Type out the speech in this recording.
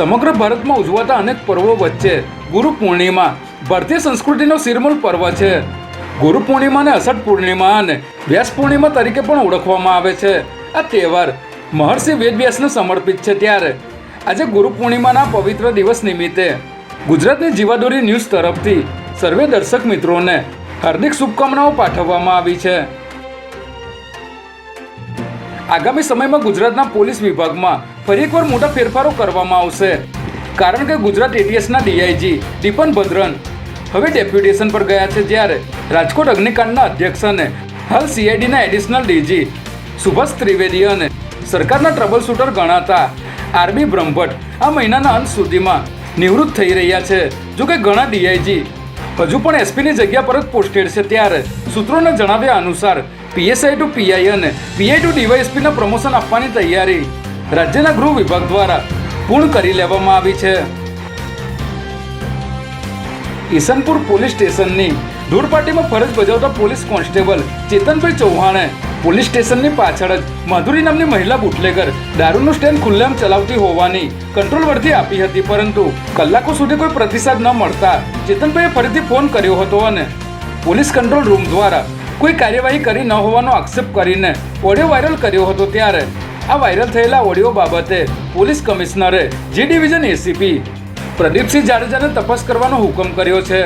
સમગ્ર ભારતમાં ઉજવાતા અનેક પર્વો વચ્ચે ગુરુ પૂર્ણિમા, ભારતીય સંસ્કૃતિનો સિરમૂલ પર્વ છે. ગુરુ પૂર્ણિમાને અષાઢ પૂર્ણિમા અને વ્યાસ પૂર્ણિમા તરીકે પણ ઓળખવામાં આવે છે. આ તહેવાર મહર્ષિ વેદવ્યાસને સમર્પિત છે ત્યારે. આજે ગુરુ પૂર્ણિમાના પવિત્ર દિવસ નિમિત્તે ગુજરાતની જીવાદોરી ન્યૂઝ તરફથી સર્વે દર્શક મિત્રોને હાર્દિક શુભકામનાઓ પાઠવવામાં આવી છે. આગામી સમયમાં ગુજરાતના પોલીસ વિભાગમાં ફરી એકવાર મોટા ફેરફારો કરવામાં આવશે. કારણ કે ગુજરાત એટીએસના ડીઆઈજી દીપન ભદ્રન હવે ડેપ્યુટેશન પર ગયા છે જ્યારે રાજકોટ અગ્નિકાંડના અધ્યક્ષ અને હાલ સીઆઈડીના એડિશનલ ડીજી સુભાષ ત્રિવેદી અને સરકારના ટ્રબલ શૂટર ગણાતા આરબી બ્રહ્મભટ્ટ આ મહિનાના અંત સુધીમાં નિવૃત્ત થઈ રહ્યા છે. જોકે ઘણા ડીઆઈજી હજુ પણ એસપીની જગ્યા પર જ પોસ્ટેડ છે. ત્યારે સૂત્રોના જણાવ્યા અનુસાર પીએસઆઈ ટુ પીઆઈ અને પીઆઈ ટુ ડીવાયએસપીના પ્રમોશન આપવાની તૈયારી રાજ્યના ગૃહ વિભાગ દ્વારા પૂર્ણ કરી લેવામાં આવી છે. ઈસનપુર પોલીસ સ્ટેશનની ધૂળપાટીમાં ફરજ બજાવતા પોલીસ કોન્સ્ટેબલ ચેતનભાઈ ચૌહાણે પોલીસ સ્ટેશનની પાછળ જ માધુરી નામની મહિલા બુટલેગર દારૂનું સ્ટેન્ડ ખુલ્લેઆમ ચલાવતી હોવાની કંટ્રોલ વર્ધી આપી હતી, પરંતુ કલાકો સુધી કોઈ પ્રતિસાદ ન મળતા ચેતનભાઈએ ફરીથી ફોન કર્યો હતો અને પોલીસ કંટ્રોલ રૂમ દ્વારા કોઈ કાર્યવાહી કરી ન હોવાનો આક્ષેપ કરીને ઓડિયો વાયરલ કર્યો હતો ત્યારે આ વાયરલ થયેલા ઓડિયો બાબતે પોલીસ કમિશનરે જી ડિવિઝન એસીપી પ્રદીપસિંહ જાડેજાને તપાસ કરવાનો હુકમ કર્યો છે.